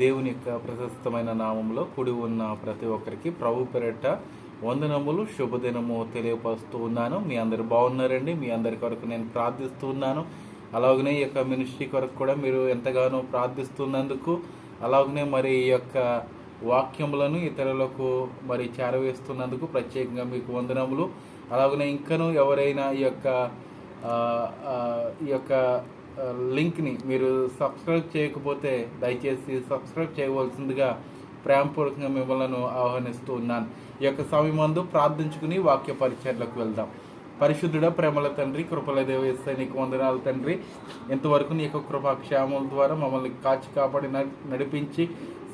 దేవుని యొక్క ప్రశస్తమైన నామంలో కుడి ఉన్న ప్రతి ఒక్కరికి ప్రభు పెరట వందనములు శుభదినము తెలియపరుస్తూ ఉన్నాను. మీ అందరు బాగున్నారండి. మీ అందరి కొరకు నేను ప్రార్థిస్తూ ఉన్నాను. అలాగనే ఈ యొక్క మినిస్ట్రీ కొరకు కూడా మీరు ఎంతగానో ప్రార్థిస్తున్నందుకు అలాగనే మరి ఈ యొక్క వాక్యములను ఇతరులకు మరి చేరవేస్తున్నందుకు ప్రత్యేకంగా మీకు వందనములు. అలాగనే ఇంకనూ ఎవరైనా ఈ యొక్క ఈ యొక్క లింక్ని మీరు సబ్స్క్రైబ్ చేయకపోతే దయచేసి సబ్స్క్రైబ్ చేయవలసిందిగా ప్రేమపూర్వకంగా మిమ్మల్ని ఆహ్వానిస్తూ ఉన్నాను. ఈ యొక్క సమయమందు ప్రార్థించుకుని వాక్య పరిచర్లకు వెళ్దాం. పరిశుద్ధుడ ప్రేమల తండ్రి కృపల దేవేస్తే నీకు వందనాలు తండ్రి. ఇంతవరకు నీ యొక్క కృపాక్షేమం ద్వారా మమ్మల్ని కాచి కాపాడి నడిపించి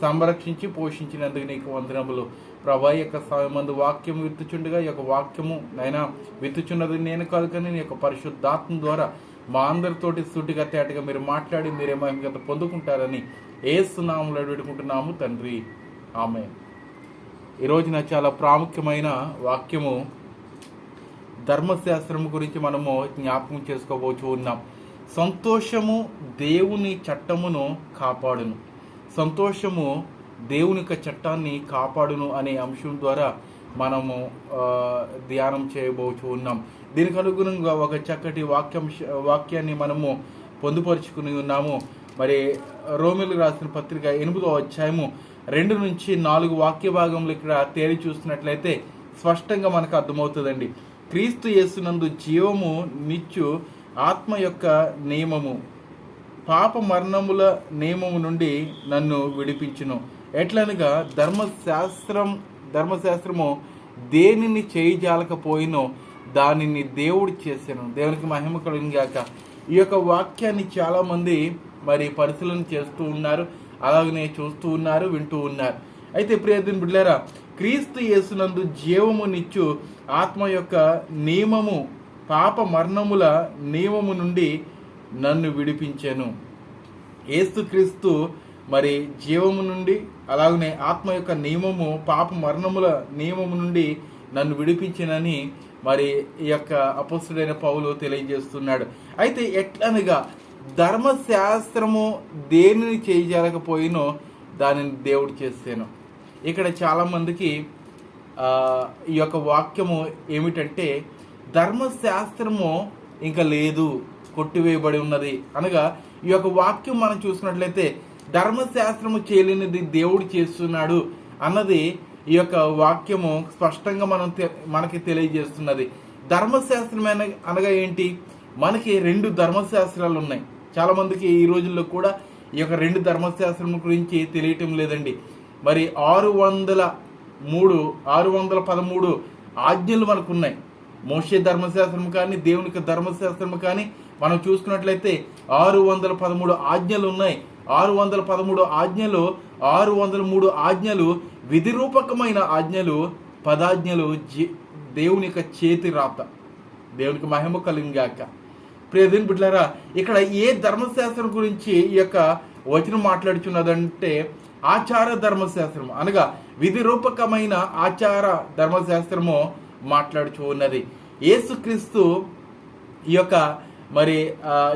సంరక్షించి పోషించినందుకు నీకు వందనములు. ప్రభా యొక్క సమయమందు వాక్యం విత్తుచుండగా ఈ యొక్క వాక్యము నైనా విత్తుచున్నది నేను కాదు కానీ నీ యొక్క పరిశుద్ధాత్మ ద్వారా మా అందరితోటి సూటిగా తేటగా మీరు మాట్లాడి మీరే మహిమగత పొందుకుంటారని ఏసునామంలో వేడుకుంటున్నాము తండ్రి. ఆమె ఈ రోజున చాలా ప్రాముఖ్యమైన వాక్యము ధర్మశాస్త్రం గురించి మనము జ్ఞాపకం చేసుకోబోచు ఉన్నాం. సంతోషము దేవుని చట్టమును కాపాడును. సంతోషము దేవుని యొక్క చట్టాన్ని కాపాడును అనే అంశం ద్వారా మనము ధ్యానం చేయబోచు ఉన్నాం. దీనికి అనుగుణంగా ఒక చక్కటి వాక్యం వాక్యాన్ని మనము పొందుపరుచుకుని ఉన్నాము. మరి రోమిలు రాసిన పత్రిక ఎనిమిదో అధ్యాయము రెండు నుంచి నాలుగు వాక్య భాగంలో ఇక్కడ తేలి చూసినట్లయితే స్పష్టంగా మనకు అర్థమవుతుందండి. క్రీస్తు యేసునందు జీవము నిచ్చు ఆత్మ యొక్క నియమము. పాప మరణముల నియమము నుండి నన్ను విడిపించును. ఎట్లనగా ధర్మశాస్త్రం ధర్మశాస్త్రము దేనిని చేయజాలకపోయినో దానిని దేవుడు చేశాను. దేవునికి మహిమ కలిగాక ఈ యొక్క వాక్యాన్ని చాలామంది మరి పరిశీలన చేస్తూ ఉన్నారు. అలాగనే చూస్తూ ఉన్నారు వింటూ ఉన్నారు. అయితే ప్రియదిన బిడ్డారా క్రీస్తు యేసునందు జీవమునిచ్చు ఆత్మ యొక్క నియమము పాప మరణముల నియమము నుండి నన్ను విడిపించాను. ఏసుక్రీస్తు మరి జీవము నుండి అలాగనే ఆత్మ యొక్క నియమము పాప మరణముల నియమము నుండి నన్ను విడిపించినని మరి ఈ యొక్క అపస్తుడైన పౌలు తెలియజేస్తున్నాడు. అయితే ఎట్లనగా ధర్మశాస్త్రము దేనిని చేయజాలకపోయినో దానిని దేవుడు చేస్తాను. ఇక్కడ చాలామందికి ఈ యొక్క వాక్యము ఏమిటంటే ధర్మశాస్త్రము ఇంకా లేదు కొట్టివేయబడి ఉన్నది అనగా ఈ యొక్క వాక్యం మనం చూసినట్లయితే ధర్మశాస్త్రము చేయలేనిది దేవుడు చేస్తున్నాడు అన్నది ఈ యొక్క వాక్యము స్పష్టంగా మనం తె- మనకి తెలియజేస్తున్నది. ధర్మశాస్త్రమైన అనగా ఏంటి? మనకి రెండు ధర్మశాస్త్రాలు ఉన్నాయి. చాలా మందికి ఈ రోజుల్లో కూడా ఈ యొక్క రెండు ధర్మశాస్త్రం గురించి తెలియటం లేదండి. మరి ఆరు వందల మూడు ఆరు వందల పదమూడు ఆజ్ఞలు మనకు ఉన్నాయి మోషే ధర్మశాస్త్రం కానీ దేవునికి ధర్మశాస్త్రం కానీ మనం చూసుకున్నట్లయితే ఆరు వందల పదమూడు ఆజ్ఞలు ఉన్నాయి. ఆరు వందల పదమూడు ఆజ్ఞలు ఆరు వందల మూడు ఆజ్ఞలు విధిరూపకమైన ఆజ్ఞలు పదాజ్ఞలు దేవుని యొక్క చేతి రాత దేవునికి మహిమ కలిగాక. ప్రియదేని బిడ్డారా ఇక్కడ ఏ ధర్మశాస్త్రం గురించి ఈ యొక్క వచనం మాట్లాడుచున్నదంటే ఆచార ధర్మశాస్త్రం అనగా విధి రూపకమైన ఆచార ధర్మశాస్త్రము మాట్లాడుచు ఉన్నది. యేసుక్రీస్తు ఈ యొక్క మరి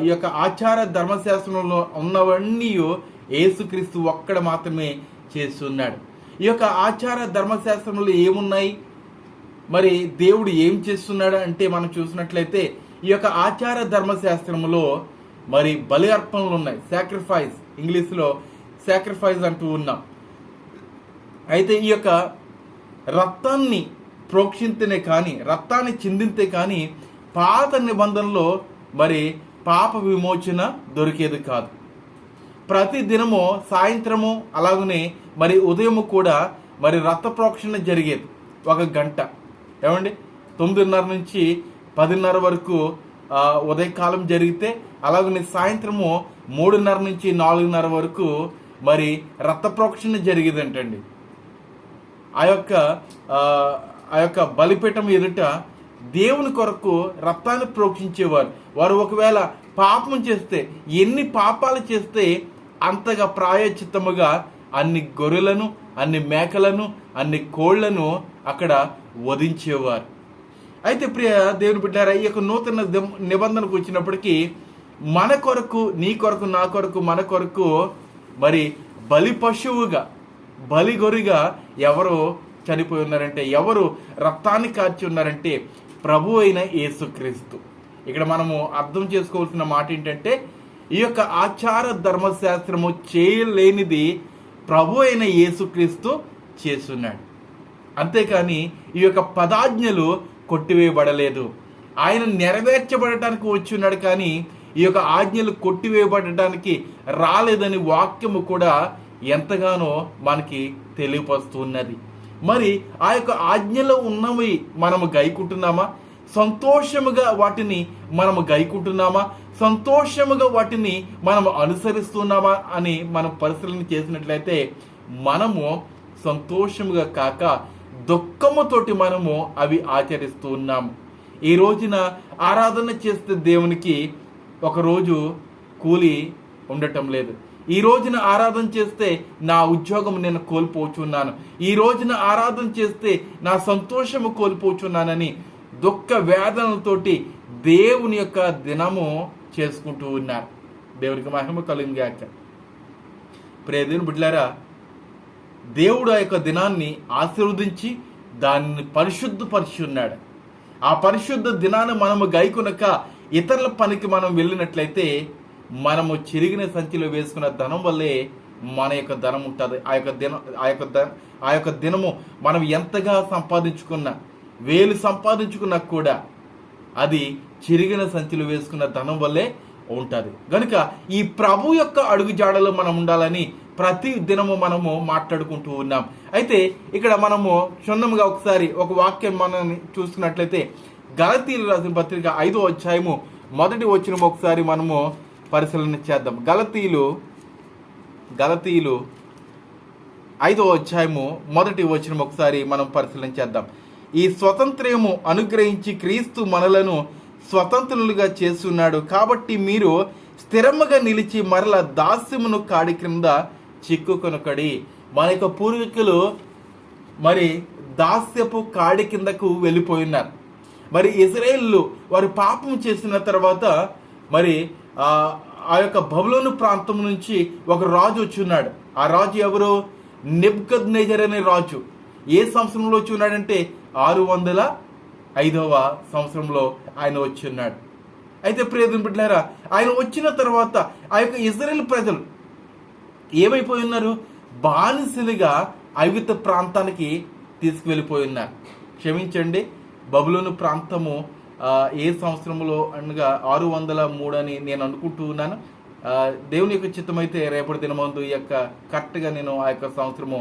ఈ యొక్క ఆచార ధర్మశాస్త్రంలో ఉన్నవన్నీ యేసుక్రీస్తు ఒక్కడ మాత్రమే చేస్తున్నాడు. ఈ యొక్క ఆచార ధర్మశాస్త్రంలో ఏమున్నాయి? మరి దేవుడు ఏం చేస్తున్నాడు అంటే మనం చూసినట్లయితే ఈ యొక్క ఆచార ధర్మశాస్త్రంలో మరి బలి అర్పణలు ఉన్నాయి. సాక్రిఫైస్ ఇంగ్లీష్లో సాక్రిఫైస్ అంటూ ఉన్నాం. అయితే ఈ యొక్క రక్తాన్ని ప్రోక్షింతనే కానీ రక్తాన్ని చిందింతే కానీ పాత నిబంధనలో మరి పాప విమోచన దొరికేది కాదు. ప్రతి దినము సాయంత్రము అలాగనే మరి ఉదయము కూడా మరి రక్త ప్రోక్షణ జరిగేది. ఒక గంట. ఏమండి? తొమ్మిదిన్నర నుంచి పదిన్నర వరకు ఉదయకాలం జరిగితే అలాగనే సాయంత్రము మూడున్నర నుంచి నాలుగున్నర వరకు మరి రక్త ప్రోక్షణ జరిగేదంటండి. ఆ యొక్క ఆ, ఆ యొక్క బలిపీఠం ఎదుట దేవుని కొరకు రక్తాన్ని ప్రోక్షించేవారు. వారు ఒకవేళ పాపం చేస్తే ఎన్ని పాపాలు చేస్తే అంతగా ప్రాయచిత్తముగా అన్ని గొర్రెలను అన్ని మేకలను అన్ని కోళ్ళను అక్కడ వధించేవారు. అయితే ప్రియ దేవుని బిడ్డారా ఈ యొక్క నూతన నిబంధనకు వచ్చినప్పటికీ మన కొరకు నీ కొరకు నా కొరకు మన కొరకు మరి బలి పశువుగా బలి గొరిగా ఎవరు చనిపోయి ఉన్నారంటే ఎవరు రక్తాన్ని కార్చి ఉన్నారంటే ప్రభు అయిన యేసుక్రీస్తు. ఇక్కడ మనము అర్థం చేసుకోవాల్సిన మాట ఏంటంటే ఈ యొక్క ఆచార ధర్మశాస్త్రము చేయలేనిది ప్రభు అయిన యేసుక్రీస్తు చేస్తున్నాడు. అంతేకాని ఈ యొక్క పదాజ్ఞలు కొట్టివేయబడలేదు. ఆయన నెరవేర్చబడటానికి వచ్చున్నాడు కానీ ఈ యొక్క ఆజ్ఞలు కొట్టివేయబడటానికి రాలేదని వాక్యము కూడా ఎంతగానో మనకి తెలియపరుస్తున్నది. మరి ఆ యొక్క ఆజ్ఞలో ఉన్నవి మనము గైకుంటున్నామా? సంతోషముగా వాటిని మనము గైకుంటున్నామా? సంతోషముగా వాటిని మనం అనుసరిస్తున్నామా అని మనం పరిశీలన చేసినట్లయితే మనము సంతోషముగా కాక దుఃఖముతోటి మనము అవి ఆచరిస్తూ ఉన్నాము ఈ రోజున ఆరాధన చేస్తే దేవునికి ఒకరోజు కూలి ఉండటం లేదు. ఈ రోజున ఆరాధన చేస్తే నా ఉద్యోగం నేను కోల్పోచున్నాను. ఈ రోజున ఆరాధన చేస్తే నా సంతోషము కోల్పోచున్నానని దుఃఖ వేదనలతోటి దేవుని యొక్క దినము చేసుకుంటూ ఉన్నారు. దేవునికి మహిమ కలిగాక ప్రేదేని బిడ్లారా దేవుడు ఆ యొక్క దినాన్ని ఆశీర్వదించి దాన్ని పరిశుద్ధపరిచి ఉన్నాడు ఆ పరిశుద్ధ దినాన్ని మనము గైకొనక ఇతరుల పనికి మనం వెళ్ళినట్లయితే మనము చిరిగిన సంచిలో వేసుకున్న ధనం వల్లే మన యొక్క ధనం ఉంటుంది. ఆ యొక్క దినం ఆ యొక్క ఆ యొక్క దినము మనం ఎంతగా సంపాదించుకున్నా వేలు సంపాదించుకున్నా కూడా అది చిరిగిన సంచులు వేసుకున్న ధనం వల్లే ఉంటుంది. కనుక ఈ ప్రభు యొక్క అడుగుజాడలో మనం ఉండాలని ప్రతి దినము మనము మాట్లాడుకుంటూ ఉన్నాం. అయితే ఇక్కడ మనము క్షుణ్ణముగా ఒకసారి ఒక వాక్యం మనం చూసుకున్నట్లయితే గలతీలు రాసిన పత్రిక ఐదో అధ్యాయము మొదటి వచ్చిన ఒకసారి మనము పరిశీలన చేద్దాం. గలతీలు గలతీలు ఐదో అధ్యాయము మొదటి వచ్చిన ఒకసారి మనం పరిశీలన చేద్దాం. ఈ స్వతంత్రము అనుగ్రహించి క్రీస్తు మనలను స్వతంత్రులుగా చేస్తున్నాడు కాబట్టి మీరు స్థిరముగా నిలిచి మరల దాస్యమును కాడి క్రింద చిక్కుకొనకడి. మన యొక్క పూర్వీకులు మరి దాస్యపు కాడి కిందకు వెళ్ళిపోయినారు. మరి ఇజ్రాయేళ్ళు వారు పాపం చేసిన తర్వాత మరి ఆ యొక్క బబులోను ప్రాంతం నుంచి ఒక రాజు వచ్చి ఉన్నాడు ఆ రాజు ఎవరు? నిబ్గద్ నేజర్ అనే రాజు. ఏ సంవత్సరంలో వచ్చి ఉన్నాడంటే ఆరు వందల ఐదవ సంవత్సరంలో ఆయన వచ్చి ఉన్నాడు అయితే ప్రియదం బిడ్డారా ఆయన వచ్చిన తర్వాత ఆ యొక్క ఇజ్రాయెల్ ప్రజలు ఏమైపోయి ఉన్నారు? బానిసలుగా ఐగుప్త ప్రాంతానికి తీసుకువెళ్ళిపోయి ఉన్నారు. క్షమించండి బబులోను ప్రాంతము ఏ సంవత్సరంలో అనగా ఆరు వందల మూడు అని నేను అనుకుంటూ ఉన్నాను. దేవుని యొక్క చిత్తమైతే రేపటి దినమందు ఈ యొక్క కరెక్ట్గా నేను ఆ యొక్క సంవత్సరము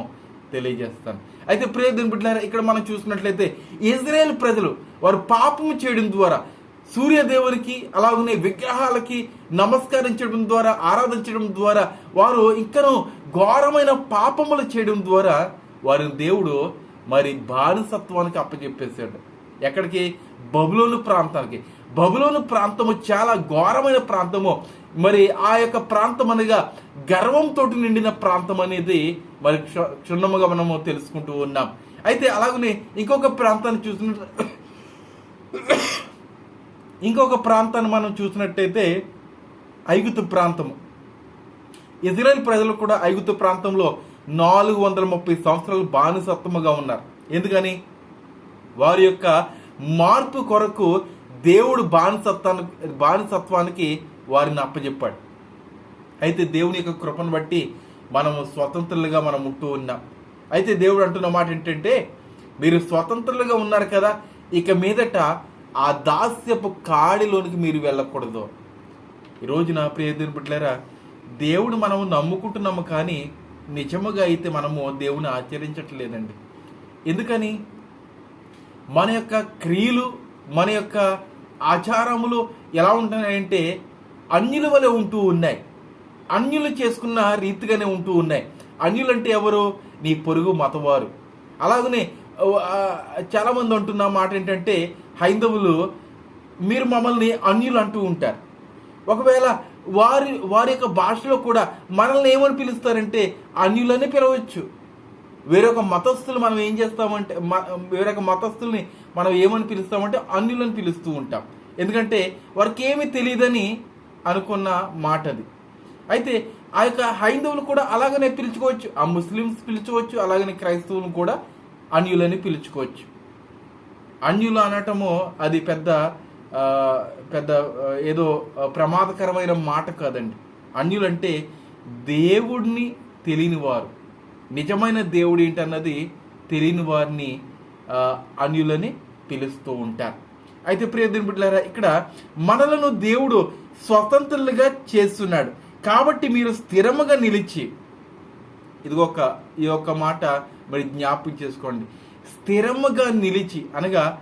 తెలియజేస్తాను. అయితే ప్రియ దీని ఇక్కడ మనం చూసినట్లయితే ఇజ్రాయేల్ ప్రజలు వారు పాపము చేయడం ద్వారా సూర్యదేవునికి అలాగనే విగ్రహాలకి నమస్కరించడం ద్వారా ఆరాధించడం ద్వారా వారు ఇంకను ఘోరమైన పాపములు చేయడం ద్వారా వారి దేవుడు మరి బానిసత్వానికి అప్పచెప్పేశాడు. ఎక్కడికి? బబులోను ప్రాంతానికి. బబులోను ప్రాంతము చాలా ఘోరమైన ప్రాంతము. మరి ఆ యొక్క ప్రాంతం అనగా గర్వంతో నిండిన ప్రాంతం అనేది మరి క్షుణ్ణముగా మనము తెలుసుకుంటూ ఉన్నాం. అయితే అలాగనే ఇంకొక ప్రాంతాన్ని చూసినట్టు ఇంకొక ప్రాంతాన్ని మనం చూసినట్టయితే ఐగుతు ప్రాంతము. ఇజ్రాయెల్ ప్రజలు కూడా ఐగుతు ప్రాంతంలో నాలుగు వందల ముప్పై సంవత్సరాలు బానిసత్వముగా ఉన్నారు. ఎందుకని? వారి యొక్క మార్పు కొరకు దేవుడు బానిసత్వానికి బానిసత్వానికి వారిని అప్పజెప్పాడు. అయితే దేవుని యొక్క కృపను బట్టి మనము స్వతంత్రులుగా మనం ఉంటూ ఉన్నాం. అయితే దేవుడు అంటున్న మాట ఏంటంటే మీరు స్వతంత్రులుగా ఉన్నారు కదా ఇక మీదట ఆ దాస్యపు కాడిలోనికి మీరు వెళ్ళకూడదు. ఈ రోజున ప్రియదేని బిడ్డలారా దేవుడు మనము నమ్ముకుంటున్నాము కానీ నిజముగా అయితే మనము దేవుని ఆచరించట్లేదండి. ఎందుకని? మన యొక్క క్రియలు మన యొక్క ఆచారములు ఎలా ఉంటున్నాయంటే అన్యుల వలె ఉంటూ ఉన్నాయి. అన్యులు చేసుకున్న రీతిగానే ఉంటూ ఉన్నాయి. అన్యులు అంటే ఎవరు? నీ పొరుగు మతవారు. అలాగనే చాలామంది చాలా మంది అంటున్న మాట ఏంటంటే హైందవులు మీరు మమ్మల్ని అన్యులు అంటూ ఉంటారు. ఒకవేళ వారి వారి యొక్క భాషలో కూడా మనల్ని ఏమని పిలుస్తారంటే అన్యులని పిలవచ్చు. వేరొక మతస్థులు మనం ఏం చేస్తామంటే మ- వేరొక మతస్థుల్ని మనం ఏమని పిలుస్తామంటే అన్యులని పిలుస్తూ ఉంటాం. ఎందుకంటే వారికి ఏమీ తెలియదని అనుకున్న మాట అది అయితే ఆ యొక్క హైందవులు కూడా అలాగనే పిలుచుకోవచ్చు. ఆ ముస్లిమ్స్ పిలుచుకోవచ్చు అలాగనే క్రైస్తవులను కూడా అన్యులని పిలుచుకోవచ్చు. అన్యులు అనటము అది పెద్ద పెద్ద ఏదో ప్రమాదకరమైన మాట కాదండి. అన్యులంటే దేవుడిని తెలియని వారు నిజమైన దేవుడు ఏంటన్నది తెలియని వారిని అన్యులని పిలుస్తూ ఉంటారు. అయితే ప్రియదేని బిడ్డలారా ఇక్కడ మనలను దేవుడు స్వతంత్రులుగా చేస్తున్నాడు. కాబట్టి మీరు స్థిరముగా నిలిచి ఇది ఒక ఈ యొక్క మాట మరి జ్ఞాపకం చేసుకోండి. స్థిరముగా నిలిచి అనగా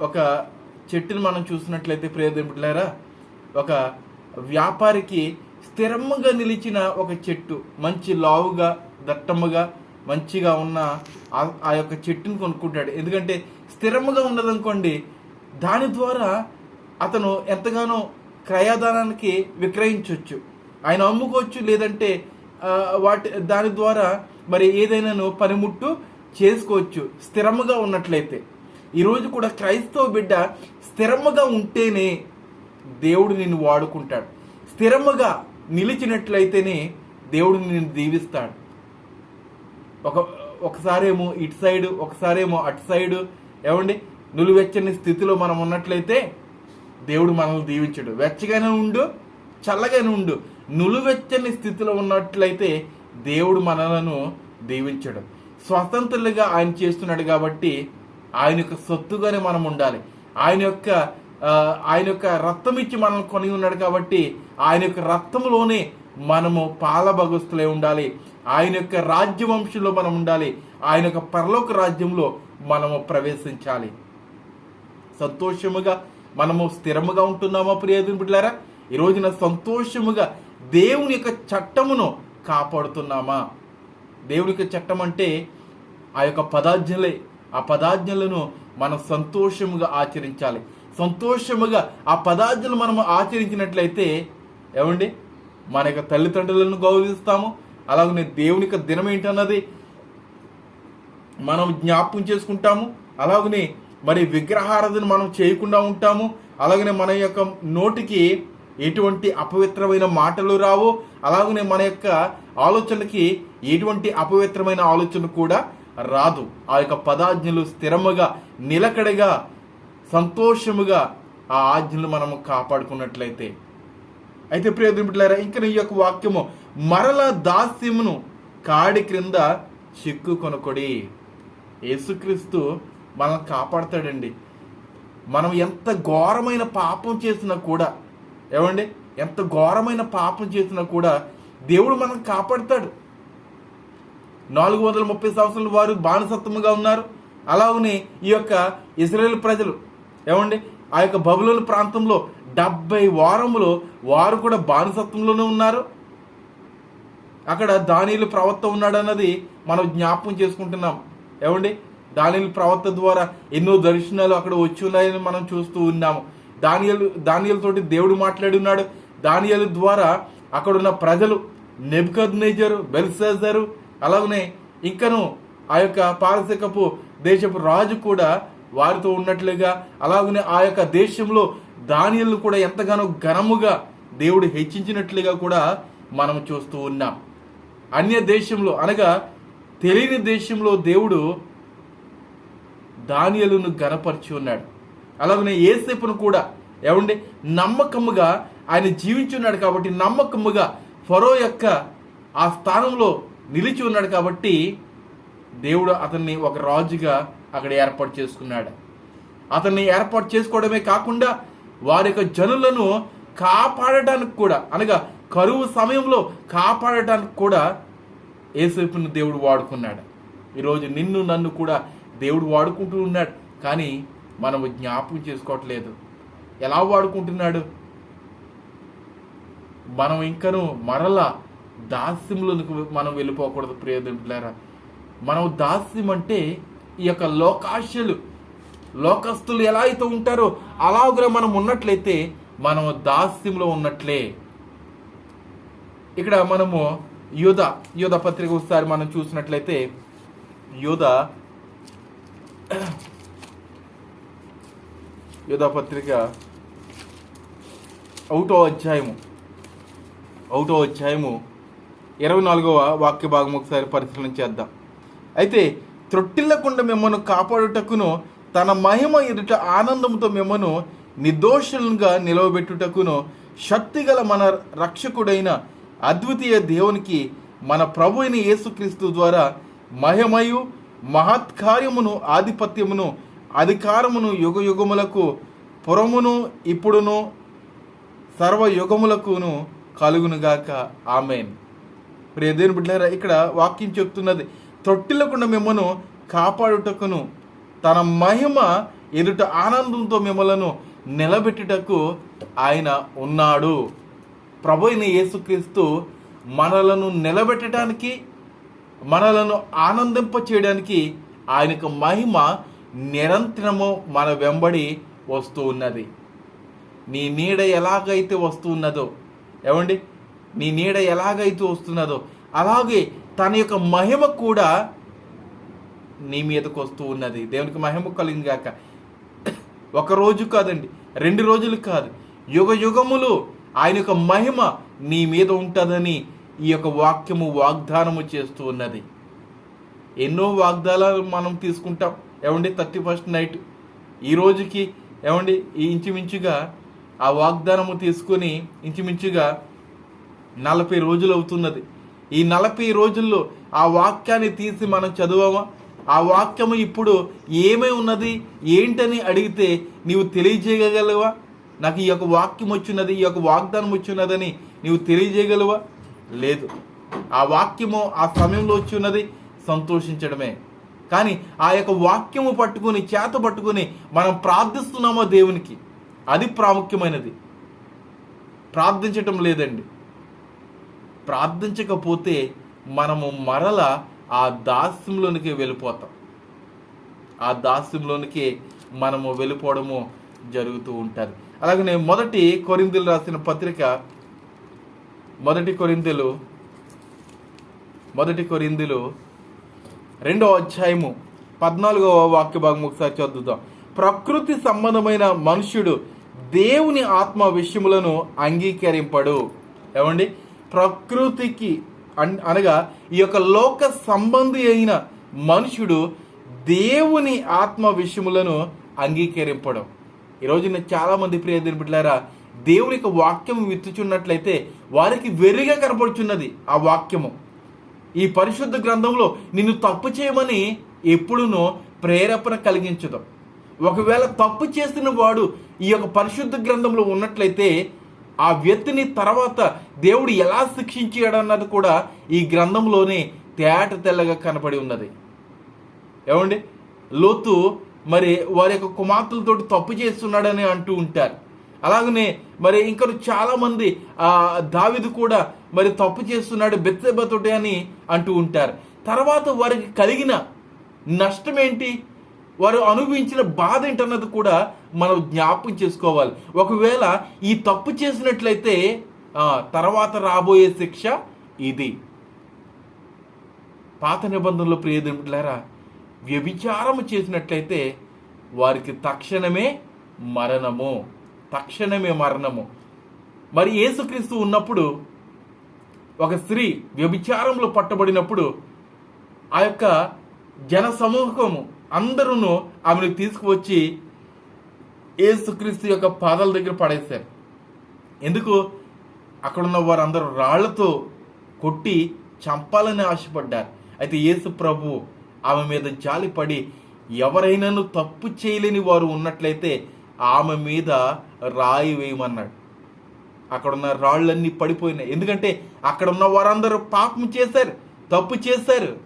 ఒక చెట్టుని మనం చూసినట్లయితే ప్రియదేని ఒక వ్యాపారికి స్థిరముగా నిలిచిన ఒక చెట్టు మంచి లావుగా దట్టముగా మంచిగా ఉన్న ఆ- ఆ యొక్క చెట్టును కొనుక్కుంటాడు. ఎందుకంటే స్థిరముగా ఉన్నదనుకోండి దాని ద్వారా అతను ఎంతగానో క్రయాదానానికి విక్రయించవచ్చు ఆయన అమ్ముకోవచ్చు లేదంటే వాటి దాని ద్వారా మరి ఏదైనాను పనిముట్టు చేసుకోవచ్చు స్థిరముగా ఉన్నట్లయితే. ఈరోజు కూడా క్రైస్తవ బిడ్డ స్థిరముగా ఉంటేనే దేవుడు నిన్ను వాడుకుంటాడు. స్థిరముగా నిలిచినట్లయితేనే దేవుడు నిన్ను దీవిస్తాడు. ఒక ఒకసారేమో ఇటు సైడ్ ఒకసారేమో అటు సైడ్. ఏమండి? నులివెచ్చని స్థితిలో మనం ఉన్నట్లయితే దేవుడు మనల్ని దీవించడు. వెచ్చగానే ఉండు చల్లగానే ఉండు. నులువెచ్చని స్థితిలో ఉన్నట్లయితే దేవుడు మనలను దీవించడు. స్వతంత్రులుగా ఆయన చేస్తున్నాడు కాబట్టి ఆయన యొక్క సొత్తుగానే మనం ఉండాలి. ఆయన యొక్క ఆయన యొక్క రక్తం ఇచ్చి మనల్ని కొని ఉన్నాడు కాబట్టి ఆయన యొక్క రక్తంలోనే మనము పాలభగస్తులై ఉండాలి. ఆయన యొక్క రాజ్యవంశంలో మనం ఉండాలి. ఆయన యొక్క పరలోక రాజ్యంలో మనము ప్రవేశించాలి. సంతోషముగా మనము స్థిరముగా ఉంటున్నామా ప్రియదుని బిడ్డారా ఈ రోజున సంతోషముగా దేవుని యొక్క చట్టమును కాపాడుతున్నామా? దేవుని యొక్క చట్టం అంటే ఆ యొక్క పదాజ్ఞలే ఆ పదాజ్ఞలను మనం సంతోషముగా ఆచరించాలి. సంతోషముగా ఆ పదాజ్ఞలు మనము ఆచరించినట్లయితే ఏమండి? మన యొక్క తల్లిదండ్రులను గౌరవిస్తాము. అలాగనే దేవుని యొక్క దినం ఏంటన్నది మనం జ్ఞాపకం చేసుకుంటాము. అలాగనే మరి విగ్రహారాధన మనం చేయకుండా ఉంటాము. అలాగనే మన యొక్క నోటికి ఎటువంటి అపవిత్రమైన మాటలు రావు. అలాగనే మన యొక్క ఆలోచనకి ఎటువంటి అపవిత్రమైన ఆలోచన కూడా రాదు. ఆ యొక్క పదాజ్ఞలు స్థిరముగా నిలకడగా సంతోషముగా ఆ ఆజ్ఞలు మనము కాపాడుకున్నట్లయితే. అయితే ప్రియ ఇంకా ఈ యొక్క వాక్యము మరల దాస్యమును కాడి క్రింద చిక్కు కొనుకొడి. యేసుక్రీస్తు మనల్ని కాపాడతాడండి. మనం ఎంత ఘోరమైన పాపం చేసినా కూడా ఏమండి? ఎంత ఘోరమైన పాపం చేసినా కూడా దేవుడు మనం కాపాడతాడు. నాలుగు వందల ముప్పై సంవత్సరాలు వారు బానిసత్వముగా ఉన్నారు. అలాగనే ఈ యొక్క ఇజ్రాయేల్ ప్రజలు ఏమండి? ఆ యొక్క బబులోని ప్రాంతంలో డెబ్బై వారములో వారు కూడా బానిసత్వంలోనే ఉన్నారు. అక్కడ దానిలు ప్రవర్త ఉన్నాడన్నది మనం జ్ఞాపకం చేసుకుంటున్నాం. ఏమండి? దానియలు ప్రవక్త ద్వారా ఎన్నో దర్శనాలు అక్కడ వచ్చి ఉన్నాయని మనం చూస్తూ ఉన్నాము. దానియలు దానియలతోటి దేవుడు మాట్లాడి ఉన్నాడు. దానియలు ద్వారా అక్కడున్న ప్రజలు నెబ్కద్ నేజరు బెల్సేజరు అలాగనే ఇంకను ఆ యొక్క పారసికపు దేశపు రాజు కూడా వారితో ఉన్నట్లుగా అలాగనే ఆ యొక్క దేశంలో దానియలు కూడా ఎంతగానో ఘనముగా దేవుడు హెచ్చించినట్లుగా కూడా మనం చూస్తూ ఉన్నాం. అన్య దేశంలో అనగా తెలియని దేశంలో దేవుడు దానియలును గనపరిచి ఉన్నాడు. అలాగనే ఏసేపును కూడా ఏమండి? నమ్మకముగా ఆయన జీవించి ఉన్నాడు కాబట్టి నమ్మకముగా ఫరో యొక్క ఆ స్థానంలో నిలిచి ఉన్నాడు కాబట్టి దేవుడు అతన్ని ఒక రాజుగా అక్కడ ఏర్పాటు చేసుకున్నాడు. అతన్ని ఏర్పాటు చేసుకోవడమే కాకుండా వారి యొక్క జనులను కాపాడటానికి కూడా అనగా కరువు సమయంలో కాపాడటానికి కూడా ఏసేపును దేవుడు వాడుకున్నాడు. ఈరోజు నిన్ను నన్ను కూడా దేవుడు వాడుకుంటూ ఉన్నాడు. కానీ మనము జ్ఞాపకం చేసుకోవట్లేదు. ఎలా వాడుకుంటున్నాడు? మనం ఇంకను మరలా దాస్యములకు మనం వెళ్ళిపోకూడదు ప్రియదండ్రులారా మనం దాస్యం అంటే ఈ యొక్క లోకాశలు లోకస్తులు ఎలా అయితే ఉంటారో అలాగే మనం ఉన్నట్లయితే మనం దాస్యంలో ఉన్నట్లే. ఇక్కడ మనము యోధ యోధ పత్రిక ఒకసారి మనం చూసినట్లయితే యోధ యోధాపత్రిక ఒకటో అధ్యాయము. ఒకటో అధ్యాయము ఇరవై నాలుగవ వాక్య భాగం ఒకసారి పరిశీలన చేద్దాం. అయితే త్రొట్టిల్లకుండా మిమ్మల్ని కాపాడుటకును తన మహిమ ఎదుట ఆనందంతో మిమ్మను నిర్దోషులుగా నిలవబెట్టుటకును శక్తిగల మన రక్షకుడైన అద్వితీయ దేవునికి మన ప్రభు అయిన యేసుక్రీస్తు ద్వారా మహిమయు మహత్కార్యమును ఆధిపత్యమును అధికారమును యుగ యుగములకు పురమును ఇప్పుడును సర్వయుగములకును కలుగునుగాక. ఆమెన్. ప్రియ దేవుని బిడ్డారా ఇక్కడ వాక్యం చెప్తున్నది తొట్టిల్లకుండా మిమ్మను కాపాడుటకును తన మహిమ ఎదుట ఆనందంతో మిమ్మలను నిలబెట్టుటకు ఆయన ఉన్నాడు. ప్రభు అయిన యేసుక్రీస్తు మనలను నిలబెట్టడానికి మనలను ఆనందింప చేయడానికి ఆయనకు మహిమ నిరంతరము మన వెంబడి వస్తూ ఉన్నది. నీ నీడ ఎలాగైతే వస్తున్నదో ఏమండి? నీ నీడ ఎలాగైతే వస్తున్నదో అలాగే తన యొక్క మహిమ కూడా నీ మీదకు వస్తూ ఉన్నది. దేవునికి మహిమ కలిగింది ఒక రోజు కాదండి రెండు రోజులు కాదు. యుగ యుగములు ఆయన యొక్క మహిమ నీ మీద ఉంటుందని ఈ యొక్క వాక్యము వాగ్దానము చేస్తూ ఉన్నది. ఎన్నో వాగ్దానాలు మనం తీసుకుంటాం. ఏమండి? Thirty first night. ఈ రోజుకి ఏమండి? ఇంచుమించుగా ఆ వాగ్దానము తీసుకొని ఇంచుమించుగా నలభై రోజులు అవుతున్నది. ఈ నలభై రోజుల్లో ఆ వాక్యాన్ని తీసి మనం చదువామా? ఆ వాక్యము ఇప్పుడు ఏమై ఉన్నది? ఏంటని అడిగితే నీవు తెలియజేయగలవా? నాకు ఈ యొక్క వాక్యం వచ్చినది ఈ యొక్క వాగ్దానం వచ్చినదని నీవు తెలియజేయగలవా? లేదు. ఆ వాక్యము ఆ సమయంలో వచ్చి ఉన్నది సంతోషించడమే. కానీ ఆ యొక్క వాక్యము పట్టుకుని చేత పట్టుకుని మనం ప్రార్థిస్తున్నామో దేవునికి అది ప్రాముఖ్యమైనది. ప్రార్థించటం లేదండి. ప్రార్థించకపోతే మనము మరల ఆ దాస్యంలోనికి వెళ్ళిపోతాం. ఆ దాస్యంలోనికి మనము వెళ్ళిపోవడము జరుగుతూ ఉంటుంది అలాగనే మొదటి కొరిందులు రాసిన పత్రిక మొదటి కొరిందులు మొదటి కొరిందులు రెండో అధ్యాయము పద్నాలుగవ వాక్య భాగం ఒకసారి చదువుతాం ప్రకృతి సంబంధమైన మనుష్యుడు దేవుని ఆత్మ విషయములను అంగీకరింపడు. ఏమండి? ప్రకృతికి అన్- అనగా ఈ యొక్క లోక సంబంధి అయిన మనుషుడు దేవుని ఆత్మ విషయములను అంగీకరింపడం. ఈరోజు నేను చాలా మంది ప్రియ దేవుని యొక్క వాక్యం విత్తుచున్నట్లయితే వారికి వెర్రిగా కనపడుచున్నది ఆ వాక్యము. ఈ పరిశుద్ధ గ్రంథంలో నిన్ను తప్పు చేయమని ఎప్పుడునో ప్రేరేపణ కలిగించదు. ఒకవేళ తప్పు చేసిన వాడు ఈ యొక్క పరిశుద్ధ గ్రంథంలో ఉన్నట్లయితే ఆ వ్యక్తిని తర్వాత దేవుడు ఎలా శిక్షించాడన్నది కూడా ఈ గ్రంథంలోనే తేట తెల్లగా కనపడి ఉన్నది. ఏమండి? లోతు మరి వారి యొక్క కుమార్తెలతోటి తప్పు చేస్తున్నాడని అంటూ ఉంటారు. అలాగనే మరి ఇంకా చాలా మంది ఆ దావిదు కూడా మరి తప్పు చేస్తున్నాడు బెత్తబతుడే అని అంటూ ఉంటారు. తర్వాత వారికి కలిగిన నష్టం ఏంటి వారు అనుభవించిన బాధ ఏంటన్నది కూడా మనం జ్ఞాపకం చేసుకోవాలి. ఒకవేళ ఈ తప్పు చేసినట్లయితే తర్వాత రాబోయే శిక్ష ఇది. పాత నిబంధనలో ప్రియదేమిట్లారా వ్యభిచారము చేసినట్లయితే వారికి తక్షణమే మరణము. తక్షణమే మరణము. మరి యేసుక్రీస్తు ఉన్నప్పుడు ఒక స్త్రీ వ్యభిచారంలో పట్టబడినప్పుడు ఆ యొక్క జన సమూహము అందరూ ఆమెను తీసుకువచ్చి యేసుక్రీస్తు యొక్క పాదాల దగ్గర పడేశారు. ఎందుకు? అక్కడున్న వారందరూ రాళ్ళతో కొట్టి చంపాలని ఆశపడ్డారు. అయితే యేసు ప్రభు ఆమె మీద జాలిపడి ఎవరైనాను తప్పు చేయలేని వారు ఉన్నట్లయితే ఆమె మీద రాయి వేయమన్నాడు. అక్కడున్న రాళ్ళన్నీ పడిపోయినాయి. ఎందుకంటే అక్కడ ఉన్న వారందరూ పాపం చేశారు తప్పు చేశారు.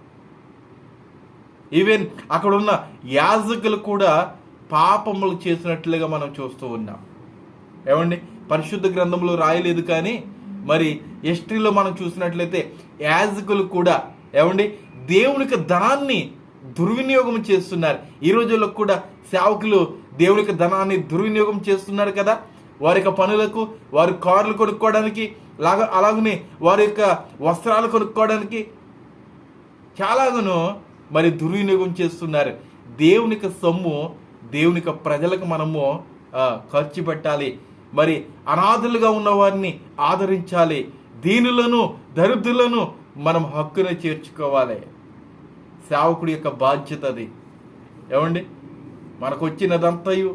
ఈవెన్ అక్కడున్న యాజకులు కూడా పాపములు చేసినట్లుగా మనం చూస్తూ ఉన్నాం. ఏమండి? పరిశుద్ధ గ్రంథంలో రాయలేదు కానీ మరి హిస్టరీలో మనం చూసినట్లయితే యాజకులు కూడా ఏమండి? దేవునికి ధనాన్ని దుర్వినియోగం చేస్తున్నారు. ఈ రోజుల్లో కూడా సేవకులు దేవునికి ధనాన్ని దుర్వినియోగం చేస్తున్నారు కదా. వారి యొక్క పనులకు వారి కార్లు కొనుక్కోవడానికి లాగా అలాగనే వారి యొక్క వస్త్రాలు కొనుక్కోవడానికి చాలాగాను మరి దుర్వినియోగం చేస్తున్నారు. దేవునికి సొమ్ము దేవునికి ప్రజలకు మనము ఖర్చు పెట్టాలి. మరి అనాథులుగా ఉన్న వారిని ఆదరించాలి. దీనులను దరిద్రులను మనం హక్కున చేర్చుకోవాలి. సేవకుడి యొక్క బాధ్యత అది. ఏమండి? మనకు వచ్చినదంతయు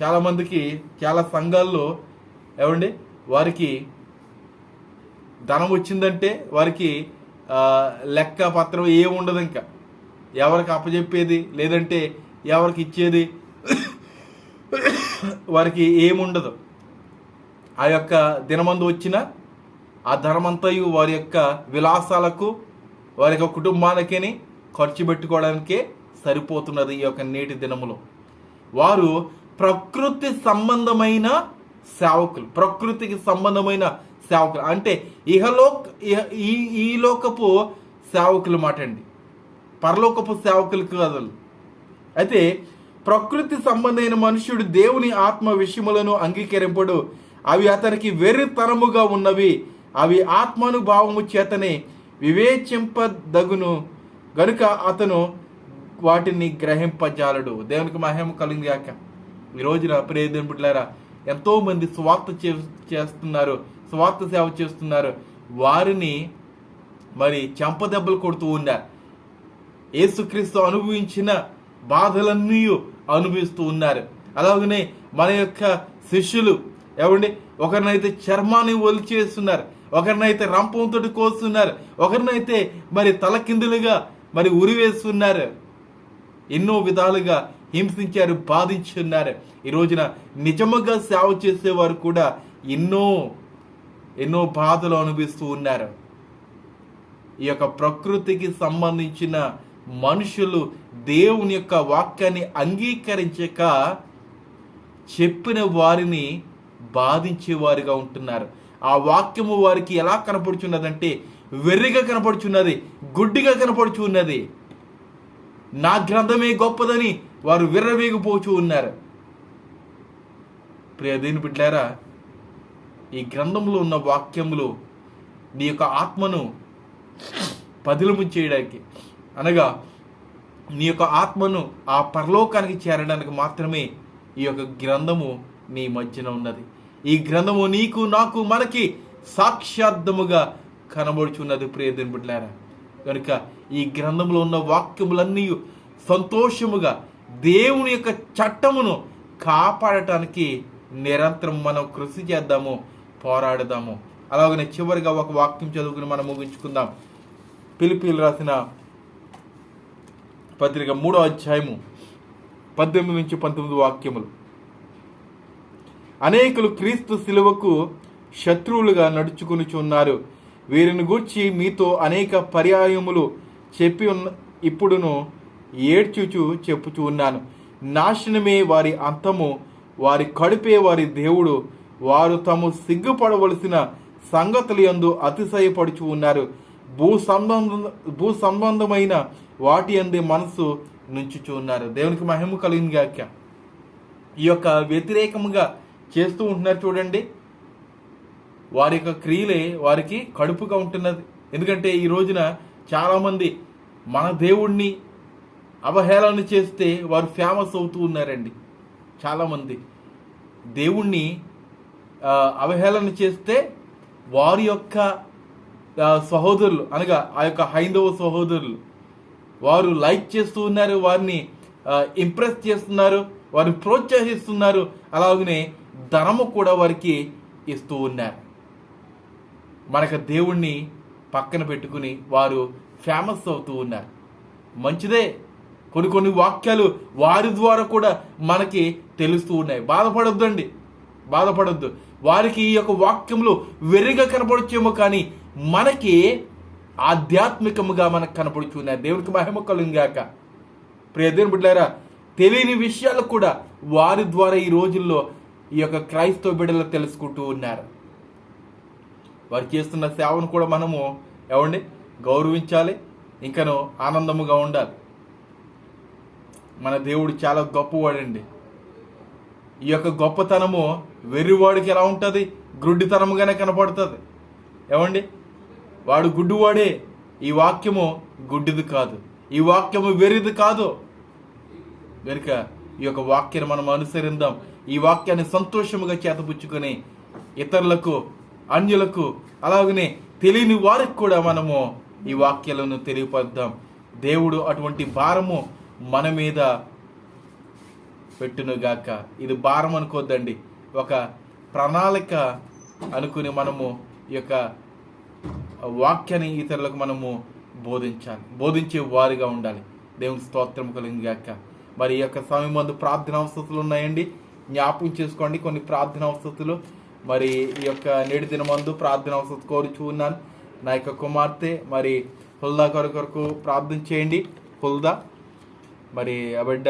చాలామందికి చాలా సంఘాల్లో ఏమండి? వారికి ధనం వచ్చిందంటే వారికి లెక్క పత్రం ఏముండదు ఇంకా. ఎవరికి అప్పచెప్పేది లేదంటే ఎవరికి ఇచ్చేది వారికి ఏముండదు. ఆ యొక్క దినమందు వచ్చిన ఆ ధనమంతయు వారి యొక్క విలాసాలకు వారి యొక్క కుటుంబానికిని ఖర్చు పెట్టుకోవడానికే సరిపోతున్నది ఈ యొక్క నేటి దినములో. వారు ప్రకృతి సంబంధమైన సేవకులు ప్రకృతికి సంబంధమైన సేవకులు. అంటే ఇహలోక ఇహ- ఈ ఈ లోకపు సేవకులు మాట అండి పరలోకపు సేవకులు కాదు అయితే ప్రకృతి సంబంధమైన మనుష్యుడు దేవుని ఆత్మ విషయములను అంగీకరింపడు. అవి అతనికి వెర్రితనముగా ఉన్నవి. అవి ఆత్మానుభావము చేతనే వివేచింపదగును. గనుక అతను వాటిని గ్రహింపజాలడు. దేవునికి మహిమ కలిగింది కాక ఈ రోజున ప్రియదేవుని బిడ్డలారా స్వార్థ చే- చేస్తున్నారు స్వార్థ సేవ చేస్తున్నారు. వారిని మరి చెంపదెబ్బలు కొడుతూ ఉన్నారు. యేసుక్రీస్తు అనుభవించిన బాధలన్నీ అనుభవిస్తూ ఉన్నారు. అలాగనే మన యొక్క శిష్యులు ఏమండి ఒకరినైతే చర్మాన్ని ఒలిచేస్తున్నారు. ఒకరినైతే రంపంతో కోస్తున్నారు ఒకరినైతే మరి తలకిందులుగా మరి ఉరివేస్తున్నారు. ఎన్నో విధాలుగా హింసించారు బాధించున్నారు. ఈ రోజున నిజముగా సేవ చేసేవారు కూడా ఎన్నో ఎన్నో బాధలు అనుభవిస్తూ ఉన్నారు. ఈ యొక్క ప్రకృతికి సంబంధించిన మనుషులు దేవుని యొక్క వాక్యాన్ని అంగీకరించక చెప్పిన వారిని బాధించేవారుగా ఉంటున్నారు. ఆ వాక్యము వారికి ఎలా కనపడుచున్నదంటే వెర్రిగా కనపడుచున్నది గుడ్డిగా కనపడుచున్నది. నా గ్రంథమే గొప్పదని వారు విర్రవేగిపోచూ ఉన్నారు. ప్రియ దేని బిడ్డారా ఈ గ్రంథంలో ఉన్న వాక్యములు నీ యొక్క ఆత్మను పదిలము చేయడానికి. అనగా నీ యొక్క ఆత్మను ఆ పరలోకానికి చేరడానికి మాత్రమే ఈ యొక్క గ్రంథము నీ మధ్యన ఉన్నది. ఈ గ్రంథము నీకు నాకు మనకి సాక్షార్థముగా కనబడుచున్నది ప్రియదని బిడ్డారా కనుక ఈ గ్రంథంలో ఉన్న వాక్యములన్నీ సంతోషముగా దేవుని యొక్క చట్టమును కాపాడటానికి నిరంతరం మనం కృషి చేద్దాము పోరాడదాము. అలాగనే చివరిగా ఒక వాక్యం చదువుకుని మనం ముగించుకుందాం. పిలిపిలు రాసిన పత్రిక మూడో అధ్యాయము పద్దెనిమిది నుంచి పంతొమ్మిది వాక్యములు. అనేకులు క్రీస్తు శిలువకు శత్రువులుగా నడుచుకునిచున్నారు. వీరిని గూర్చి మీతో అనేక పర్యాయములు చెప్పి ఉన్న ఇప్పుడును ఏడ్చుచు చెప్పుచూ ఉన్నాను. నాశనమే వారి అంతము వారి కడుపే వారి దేవుడు. వారు తాము సిగ్గుపడవలసిన సంగతులు యందు అతిశయపడుచు ఉన్నారు. భూ సంబంధం భూ సంబంధమైన వాటి అంది మనసు నుంచుచూ ఉన్నారు. దేవునికి మహిమ కలిగిన గాక ఈ యొక్క వ్యతిరేకముగా చేస్తూ ఉంటున్నారు చూడండి. వారి యొక్క క్రియలే వారికి కడుపుగా ఉంటున్నది. ఎందుకంటే ఈ రోజున చాలామంది మన దేవుణ్ణి అవహేళన చేస్తే వారు ఫేమస్ అవుతూ ఉన్నారండి. చాలామంది దేవుణ్ణి అవహేళన చేస్తే వారి యొక్క సహోదరులు అనగా ఆ యొక్క హైందవ సహోదరులు వారు లైక్ చేస్తూ ఉన్నారు వారిని ఇంప్రెస్ చేస్తున్నారు వారిని ప్రోత్సహిస్తున్నారు. అలాగనే ధనము కూడా వారికి ఇస్తూ ఉన్నారు. మనకు దేవుణ్ణి పక్కన పెట్టుకుని వారు ఫేమస్ అవుతూ ఉన్నారు. మంచిదే. కొన్ని కొన్ని వాక్యాలు వారి ద్వారా కూడా మనకి తెలుస్తూ ఉన్నాయి. బాధపడొద్దండి. బాధపడొద్దు. వారికి ఈ యొక్క వాక్యంలో వెర్రిగా కనపడచ్చేమో కానీ మనకి ఆధ్యాత్మికముగా మనకు కనపడుచున్నాయి దేవునికి మహిమ కలుగాక ప్రియ దేవుని బిడ్డారా తెలియని విషయాలు కూడా వారి ద్వారా ఈ రోజుల్లో ఈ యొక్క క్రైస్తవ బిడ్డలు తెలుసుకుంటూ ఉన్నారు. వారు చేస్తున్న సేవను కూడా మనము ఏమండి? గౌరవించాలి ఇంకను ఆనందముగా ఉండాలి. మన దేవుడు చాలా గొప్పవాడండి. ఈ యొక్క గొప్పతనము వెర్రివాడికి ఎలా ఉంటుంది? గుడ్డితనముగానే కనపడుతుంది. ఏమండి? వాడు గుడ్డువాడే ఈ వాక్యము గుడ్డిది కాదు. ఈ వాక్యము వెర్రిది కాదు. కనుక ఈ యొక్క వాక్యాన్ని మనం అనుసరిందాం. ఈ వాక్యాన్ని సంతోషముగా చేతపుచ్చుకొని ఇతరులకు అన్యులకు అలాగనే తెలియని వారికి కూడా మనము ఈ వాక్యాలను తెలియపద్దాం దేవుడు అటువంటి భారము మన మీద పెట్టునుగాక. ఇది భారం అనుకోద్దండి. ఒక ప్రణాళిక అనుకుని మనము ఈ యొక్క వాక్యాన్ని ఇతరులకు మనము బోధించాలి బోధించే వారిగా ఉండాలి. దేవుని స్తోత్రం కలిగింది గాక మరి ఈ యొక్క సమయం మందు ప్రార్థన అవసరాలు ఉన్నాయండి? జ్ఞాపకం చేసుకోండి కొన్ని ప్రార్థన అవసరతలు మరి ఈ యొక్క నేటి దినమందు ప్రార్థన అవసరం కోరుచూ ఉన్నాను. నా యొక్క కుమార్తె మరి హుల్దా కొర కొరకు ప్రార్థన చేయండి. హుల్దా మరి ఆ బిడ్డ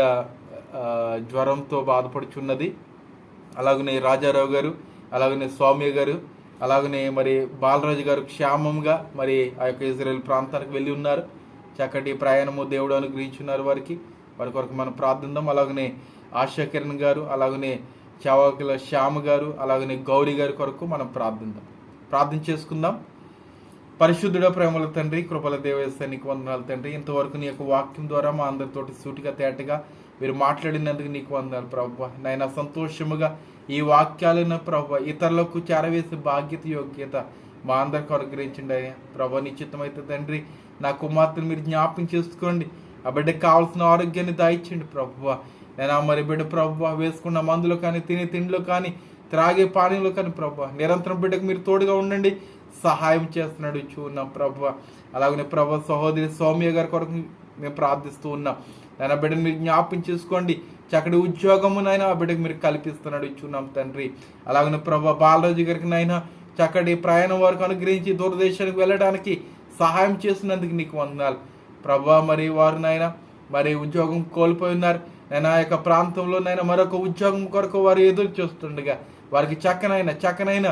జ్వరంతో బాధపడుచున్నది. అలాగనే రాజారావు గారు అలాగనే స్వామి గారు అలాగనే మరి బాలరాజు గారు క్షేమంగా మరి ఆ యొక్క ఇజ్రాయెల్ ప్రాంతానికి వెళ్ళి ఉన్నారు. చక్కటి ప్రయాణము దేవుడు అనుగ్రహించున్నారు వారికి. వారి కొరకు మనం ప్రార్థిద్దాం అలాగనే ఆశా కిరణ్ గారు అలాగనే చావకుల శ్యామ గారు అలాగనే గౌరీ గారి కొరకు మనం ప్రార్థిద్దాం ప్రార్థన చేసుకుందాం పరిశుద్ధుడ ప్రేమల తండ్రి కృపల దేవస్థానికి వందనాలు తండ్రి. ఇంతవరకు నీ యొక్క వాక్యం ద్వారా మా అందరితోటి సూటిగా తేటగా మీరు మాట్లాడినందుకు నీకు వందనాలు ప్రభు. నాయన సంతోషముగా ఈ వాక్యాలను ప్రభు ఇతరులకు చేరవేసే బాధ్యత యోగ్యత మా అందరికి అనుగ్రహించండి అయ్యా. ప్రభు నిశ్చితమైతే తండ్రి నా కుమార్తెను మీరు జ్ఞాపకం చేసుకోండి. ఆ బిడ్డకు కావాల్సిన ఆరోగ్యాన్ని దాయించండి ప్రభువ నేను మరి బిడ్డ ప్రభు వేసుకున్న మందులు కానీ తినే తిండ్లు కానీ త్రాగే పానీయంలో కానీ ప్రభు నిరంతరం బిడ్డకు మీరు తోడుగా ఉండండి. సహాయం చేస్తున్నాడు చూన్నాం ప్రభు. అలాగనే ప్రభు సహోదరి సౌమ్య గారి కొరకు మేము ప్రార్థిస్తూ ఉన్నాం. నాయన బిడ్డను మీరు జ్ఞాపం చేసుకోండి. చక్కటి ఉద్యోగము నాయన ఆ బిడ్డకు మీరు కల్పిస్తున్నాడు ఇచ్చున్నాం తండ్రి. అలాగనే ప్రభు బాలరాజు గారికి నాయన చక్కటి ప్రయాణం వరకు అనుగ్రహించి దూరదేశానికి వెళ్ళడానికి సహాయం చేసినందుకు నీకు వందనాలు. ప్రభా మరి వారు నాయన మరి ఉద్యోగం కోల్పోయి ఉన్నారు. నేను ఆ యొక్క ప్రాంతంలో నైనా మరొక ఉద్యోగం కొరకు వారు ఎదురు చూస్తుండగా వారికి చక్కనైన చక్కనైన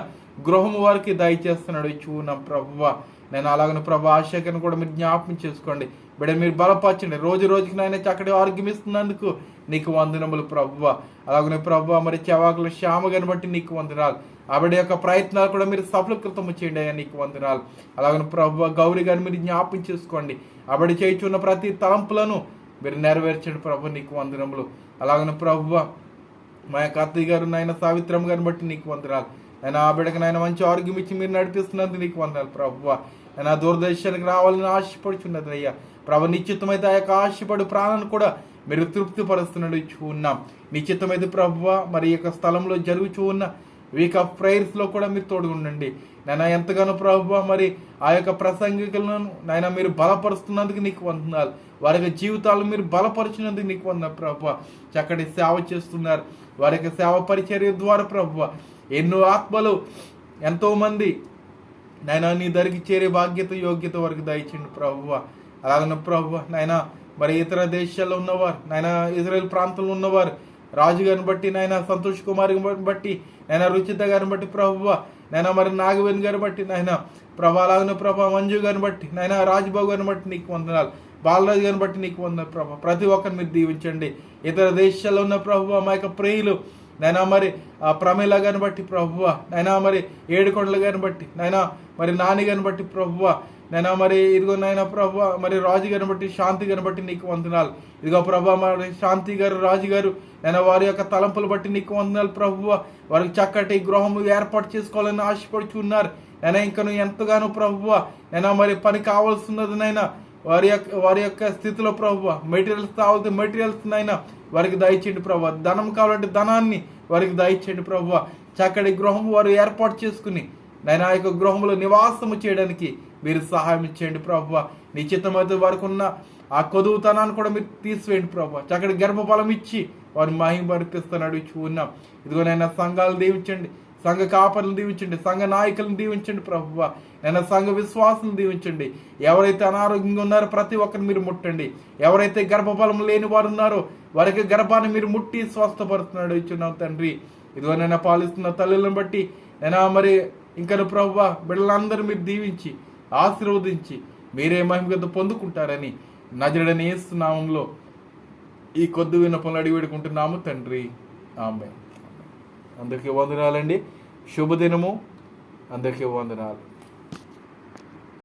గృహం వారికి దయచేస్తున్నాడు. చూన ప్రభువ. నేను అలాగనే ప్రభు ఆశకను కూడా మీరు జ్ఞాపకం చేసుకోండి. బిడ్డ మీరు బలపరచండి. రోజు రోజుకి నాయన చక్కటి ఆరోగ్యం ఇస్తున్నందుకు నీకు వందనములు ప్రభువ. అలాగనే ప్రభువ మరి చెవాకుల శ్యామ బట్టి నీకు వందనాలు. ఆవిడ యొక్క ప్రయత్నాలు కూడా మీరు సఫలీకృతము చేయండి అయ్యా నీకు వందనాలు. అలాగనే ప్రభువ గౌరీ గారిని మీరు జ్ఞాపకం చేసుకోండి. ఆవిడ చేయుచున్న ప్రతి తలంపులను మీరు నెరవేర్చండి ప్రభు నీకు వందనములు. అలాగనే ప్రభువ మా యొక్క అత్తయ్య గారు నాయన సావిత్రమ్మ గారిని బట్టి నీకు వందనాలు. ఆయన ఆ బిడ్డకు నాయన మంచి ఆరోగ్యం ఇచ్చి మీరు నడిపిస్తున్నందుకు నీకు వందనాలు ప్రభువ. ఆయన ఆ దూరదర్శనకు రావాలని ఆశపడుచున్నది అయ్యా ప్రభు నిశ్చితమైతే ఆ యొక్క ఆశపడు ప్రాణాన్ని కూడా మీరు తృప్తిపరుస్తున్నాడు ఉన్నాం. నిశ్చితమైతే ప్రభువ మరి యొక్క స్థలంలో జరుగుచూ ఉన్న వీక్ ఆఫ్ ప్రేయర్స్లో కూడా మీరు తోడుగుండండి నాయన ఎంతగానో ప్రభు మరి ఆ యొక్క ప్రసంగికులను నాయన మీరు బలపరుస్తున్నందుకు నీకు వందనాలు. వారి యొక్క జీవితాలు మీరు బలపరిచినందుకు నీకు వంద ప్రభు. చక్కటి సేవ చేస్తున్నారు. వారి యొక్క సేవ పరిచర్య ద్వారా ప్రభు. ఎన్నో ఆత్మలు ఎంతోమంది నాయన నీ దరికి చేరే బాధ్యత యోగ్యత వరకు దయచండి ప్రభువ అలాగనే ప్రభువ నాయన మరి ఇతర దేశాల్లో ఉన్నవారు నాయన ఇజ్రాయెల్ ప్రాంతంలో ఉన్నవారు రాజు గారిని బట్టి నాయన సంతోష్ కుమార్ గారిని బట్టి నాయన రుచిత గారిని బట్టి ప్రభువ నాయన మరి నాగవేణి గారిని బట్టి నాయన ప్రభా అలాగనే ప్రభా మంజు గారిని బట్టి నాయన రాజ్బాబు గారిని బట్టి నీకు వందనాలు. బాలరాజు గారిని బట్టి నీకు వందనాలు ప్రభా. ప్రతి ఒక్కరిని మీరు దీవించండి. ఇతర దేశాల్లో ఉన్న ప్రభువ మా యొక్క ప్రియులు. నైనా మరి ఆ ప్రమేల గారిని బట్టి ప్రభువ. నైనా మరి ఏడుకొండల గారిని బట్టి. నైనా మరి నాని గారిని బట్టి ప్రభువ. నైనా మరి ఇదిగో నైనా ప్రభు మరి రాజు గారిని బట్టి శాంతి గారిని బట్టి నీకు వందనాలు. ఇదిగో ప్రభు మరి శాంతి గారు రాజు గారు నేను వారి యొక్క తలంపులు బట్టి నీకు వందనాలు ప్రభువ. వారికి చక్కటి గృహము ఏర్పాటు చేసుకోవాలని ఆశపడుచున్నారు. నేను ఇంకను ఎంతగానో ప్రభువ. నేను మరి పని కావాల్సినది నైనా వారి యొక్క వారి యొక్క స్థితిలో ప్రభు మెటీరియల్స్ కావాలంటే మెటీరియల్స్ నైనా వారికి దయచేయండి ప్రభు ధనం కావాలంటే ధనాన్ని వారికి దయచేయండి ప్రభు చక్కటి గృహం వారు ఏర్పాటు చేసుకుని నైనా ఆ యొక్క గృహంలో నివాసము చేయడానికి మీరు సహాయం ఇచ్చేయండి ప్రభు నిశ్చితమైతే వారికి ఉన్న ఆ కొదువుతనాన్ని కూడా మీరు తీసివేయండి ప్రభు చక్కటి గర్భఫలం ఇచ్చి వారి మహిమ పరిపిస్తున్నాడు ఇచ్చి ఉన్నాం. ఇదిగో నైనా సంఘాలు దీవించండి. సంఘ కాపర్లను దీవించండి సంఘ నాయకులను దీవించండి ప్రభువ. నేను సంఘ విశ్వాసం దీవించండి. ఎవరైతే అనారోగ్యంగా ఉన్నారో ప్రతి ఒక్కరిని మీరు ముట్టండి. ఎవరైతే గర్భఫలం లేని వారు ఉన్నారో వారికి గర్భాన్ని మీరు ముట్టి స్వస్థపరుస్తున్నాడు ఇచ్చున్నాం తండ్రి. ఇదిగో నేను పాలిస్తున్న తల్లులను బట్టి నేను మరి ఇంకా ప్రభువ బిడ్డలందరూ మీరు దీవించి ఆశీర్వదించి మీరే మహిమగత పొందుకుంటారని నజరడని నామంలో ఈ కొద్ది వినపంలో అడిగి వేడుకుంటున్నాము తండ్రి. ఆమె అందరికీ వందనాలండి. శుభదినము. అందరికీ వందనాలు.